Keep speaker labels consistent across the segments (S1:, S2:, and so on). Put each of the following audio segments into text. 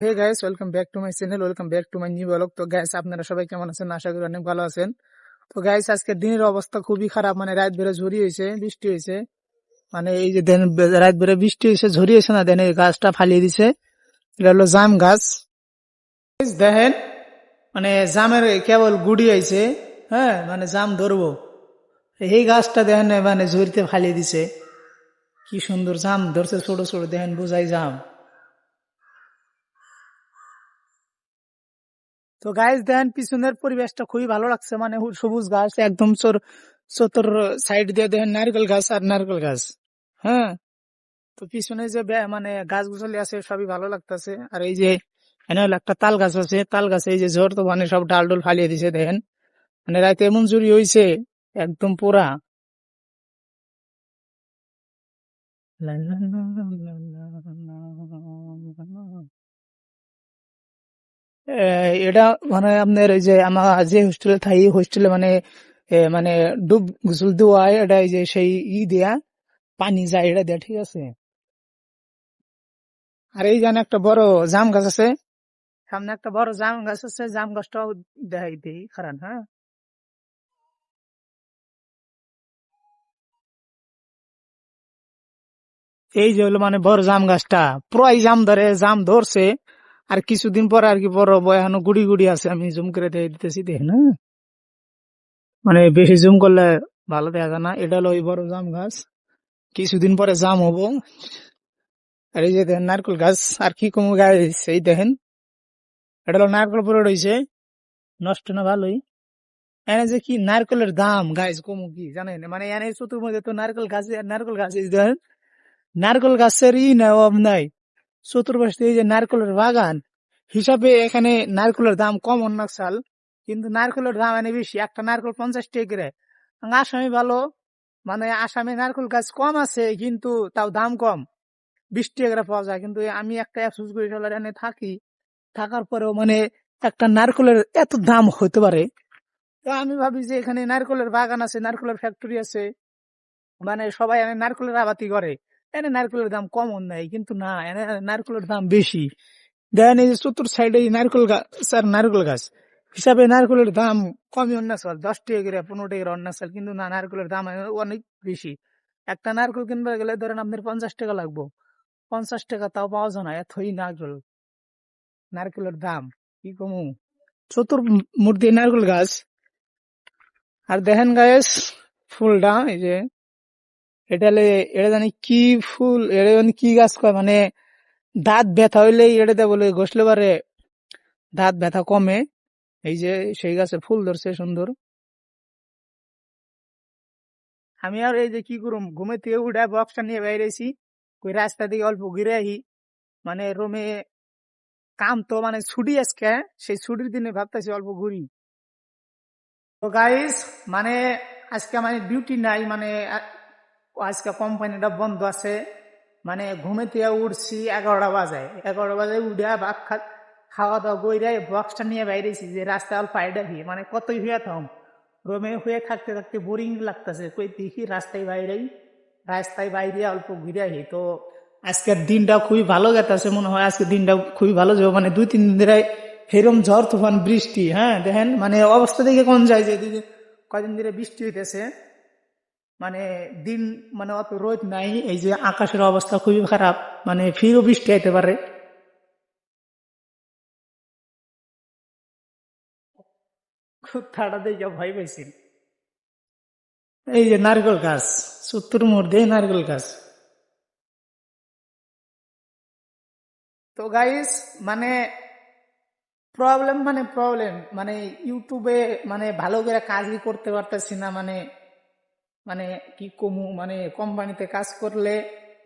S1: Hey guys welcome back to my channel welcome back to my new vlog তো guys আপনারা সবাই কেমন আছেন? আশা করি অনেক ভালো আছেন। তো গাইস আজকে দিনের অবস্থা খুবই খারাপ মানে রাত বেড়ে ঝড়ি হয়েছে, বৃষ্টি হয়েছে। মানে এই যে দেন, রাত বেড়ে বৃষ্টি হয়েছে, ঝড়ি হয়েছে না, দেন এই গাছটা ফালিয়ে দিছে। এটা হলো জাম গাছ। দেখেন মানে জামের কেবল গুড়ি হয়েছে হ্যাঁ মানে জাম ধরবো। এই গাছটা দেখেন মানে ঝুড়িতে ফালিয়ে দিছে। কি সুন্দর জাম ধরছে, ছোট ছোট, দেখেন, বোঝাই জাম। তো গাছ দেন পিছনের পরিবেশটা খুবই ভালো লাগছে মানে সবুজ গাছ একদম চোর চতুর সাইড দিয়ে দেখেন নারকেল গাছ আর নারকেল গাছ হ্যাঁ তো পিছনে যে মানে গাছ গুছালি আছে সবই ভালো লাগতেছে আর এই যে এনে একটা তাল গাছ আছে তাল গাছে এই যে ঝড় তো মানে সব ডাল ডোল ফালিয়ে দিছে দেখেন মানে রাতে এমন চুরি হয়েছে একদম পুরা এটা মানে আপনার ওই যে আমার যে হোস্টেলে থাকি হোস্টেলে মানে মানে ডুব গোসল দেওয়া হয় এটা যে সেই ই দেয়া, পানি যায় এটা দেয়া, ঠিক আছে? আর এই জানে একটা বড় জাম গাছ আছে, সামনে একটা বড় জাম গাছ আছে, জাম গাছটাও দেখাই দিই খারাপ হ্যাঁ? এই যে হলো মানে বড় জাম গাছটা, পুরাই জাম ধরে, জাম ধরছে। আর কিছুদিন পরে আর কি বড় বয়ানো গুড়ি গুড়ি আছে, আমি জুম করে দিয়ে দিতেছি, দেখ না? মানে বেশি জুম করলে ভালো দেখা যায় না, এটা হলো ওই বড় জাম গাছ। কিছুদিন পরে জাম হব। আর এই যে দেখেন নারকেল গাছ, আর কি কম গাছ এই দেখেন। এটা হলো নারকেল পরে রয়েছে নষ্ট না ভালোই। এনে যে কি নারকেলের দাম গাছ কমু কি জানেন? মানে এনে চতুর্মধ্যে তো নারকেল গাছ নারকেল গাছ দেখেন। নারকেল গাছের ই না অভাব নাই। চতুর্পাশে এই যে নারকেলের বাগান, হিসাবে এখানে নারকেলের দাম কম অন্য সাল, কিন্তু নারকেলের দাম এনে বেশি, একটা নারকেল পঞ্চাশ টাকা আসামে ভালো মানে আসামে নারকেল গাছ কম আছে, কিন্তু তাও দাম কম। বিশ টাকা পাওয়া যায়, কিন্তু আমি একটা অ্যাপসুস করে এনে থাকি, থাকার পরেও মানে একটা নারকলের এত দাম হতে পারে। তো আমি ভাবি যে এখানে নারকেলের বাগান আছে, নারকলের ফ্যাক্টরি আছে মানে সবাই নারকেলের আবাতি করে। এনে নারকেলের দাম কম নাই, কিন্তু না, এনে নারকেলের দাম বেশি। দেখেন এই যে চতুর সাইডে নারকেল গাছ আর নারকেল গাছ। হিসাবে নারকেলের দাম কমই অন্য সাল দশ টাকা করে, পনেরো টাকা করে অন্য সাল কিন্তু না, নারকেলের দাম অনেক বেশি। একটা নারকেল কিনতে গেলে ধরেন আপনার পঞ্চাশ টাকা লাগবো। পঞ্চাশ টাকা তাও পাওয়া যায় না, এতই নারকেল। নারকেলের দাম, কি কমু? চতুর মূর্তি নারকেল গাছ। আর দেখেন গাছ ফুলটা, এই যে এটা হলে এটা জানি কি ফুল এটা জানি কি গাছ কয় মানে দাঁত ব্যথা হইলে এটাতে বলে ঘষলে পারে দাঁত ব্যথা কমে। এই যে সেই গাছে ফুল ধরছে সুন্দর। আমি আর এই যে কি করুম ঘুমে থেকে উঠে বক্সটা নিয়ে বাইরেছি ওই রাস্তা দিকে অল্প ঘুরে আহি মানে রুমে কাম তো মানে ছুটি আজকে, সেই ছুটির দিনে ভাবতেছি অল্প ঘুরি। তো গাইস মানে আজকে মানে ডিউটি নাই মানে আজকে কোম্পানিটা বন্ধ আছে মানে ঘুমে উঠছি এগারোটা বাজে। এগারোটা বাজে উঠে ভাত খা খাওয়া দাওয়া করে বক্সটা নিয়ে বাইরেছি যে রাস্তায় অল্প আইডা দিয়ে। মানে কতই হয়ে থাম। রোমে হয়ে থাকতে থাকতে বোরিং লাগতেছে। কই দেখি রাস্তায় বাইরেই, রাস্তায় বাইরে অল্প ঘুরে আহি। তো আজকের দিনটা খুবই ভালো গেতেছে, মনে হয় আজকের দিনটা খুবই ভালো যাবে। মানে দুই, তিন দিন ধরে হেরম ঝড়, তুফান, বৃষ্টি হ্যাঁ দেখেন মানে অবস্থা দেখে কোন যায় যে কয়দিন ধরে বৃষ্টি হইতেছে। মানে দিন মানে অত রোদ নাই, এই যে আকাশের অবস্থা খুবই খারাপ মানে ফিরও বৃষ্টি আইতে পারে। খুব ঠাডা দেখে ভয় পাইছি। এই যে নারকেল গাছ, সত্তর মধ্যে নারকেল গাছ। তো গাইস মানে প্রবলেম মানে প্রবলেম মানে ইউটিউবে মানে ভালো করে কাজই করতে পারতেছি না মানে মানে কি কমু মানে কোম্পানিতে কাজ করলে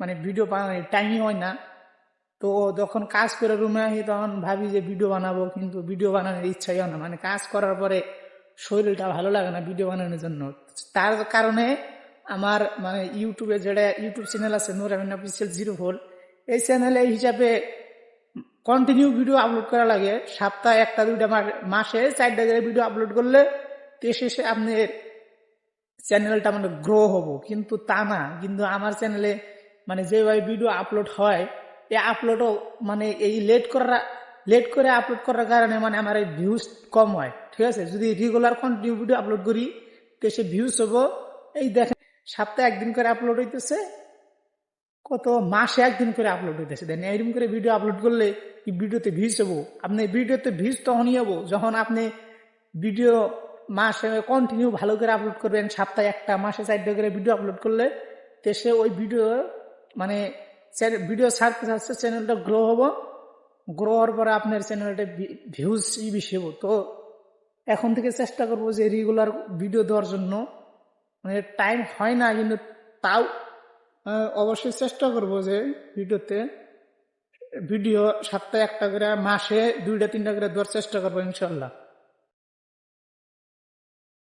S1: মানে ভিডিও বানানোর টাইমই হয় না। তো যখন কাজ করে রুমে আসি, তখন ভাবি যে ভিডিও বানাবো, কিন্তু ভিডিও বানানোর ইচ্ছাই হয় না। মানে কাজ করার পরে শরীরটা ভালো লাগে না ভিডিও বানানোর জন্য। তার কারণে আমার মানে ইউটিউবে যেটা ইউটিউব চ্যানেল আছে Nur Amin official zero four এই চ্যানেলে হিসাবে কন্টিনিউ ভিডিও আপলোড করা লাগে। সপ্তাহে একটা, দুইটা মাসে চারটা জায়গায় ভিডিও আপলোড করলে, তে শেষে আপনার চ্যানেলটা মানে গ্রো হব। কিন্তু তা না, কিন্তু আমার চ্যানেলে মানে যেভাবে ভিডিও আপলোড হয় এই আপলোডও মানে এই লেট করার লেট করে আপলোড করার কারণে মানে আমার এই ভিউজ কম হয়। ঠিক আছে? যদি রেগুলার কন্টিনিউ ভিডিও আপলোড করি, তো সে ভিউজ হব। এই দেখেন, সপ্তাহে একদিন করে আপলোড হইতেছে, কত মাসে একদিন করে আপলোড হইতেছে। দেন এরকম করে ভিডিও আপলোড করলে ভিডিওতে ভিউজ হব। আপনি ভিডিওতে ভিউজ তখনই হব যখন আপনি ভিডিও মাসে কন্টিনিউ ভালো করে আপলোড করবেন, সপ্তাহে একটা, মাসে চারটে করে ভিডিও আপলোড করলে তো সে ওই ভিডিও মানে ভিডিও ছাড়তে ছাড়তে চ্যানেলটা গ্রো হব। গ্রো হওয়ার পরে আপনার চ্যানেলটা ভিউজ বেশি হব। তো এখন থেকে চেষ্টা করব যে রেগুলার ভিডিও দেওয়ার জন্য। মানে টাইম হয় না, কিন্তু তাও অবশ্যই চেষ্টা করব যে ভিডিওতে ভিডিও সপ্তাহে একটা করে, মাসে দুইটা, তিনটা করে দেওয়ার চেষ্টা করব ইনশাল্লাহ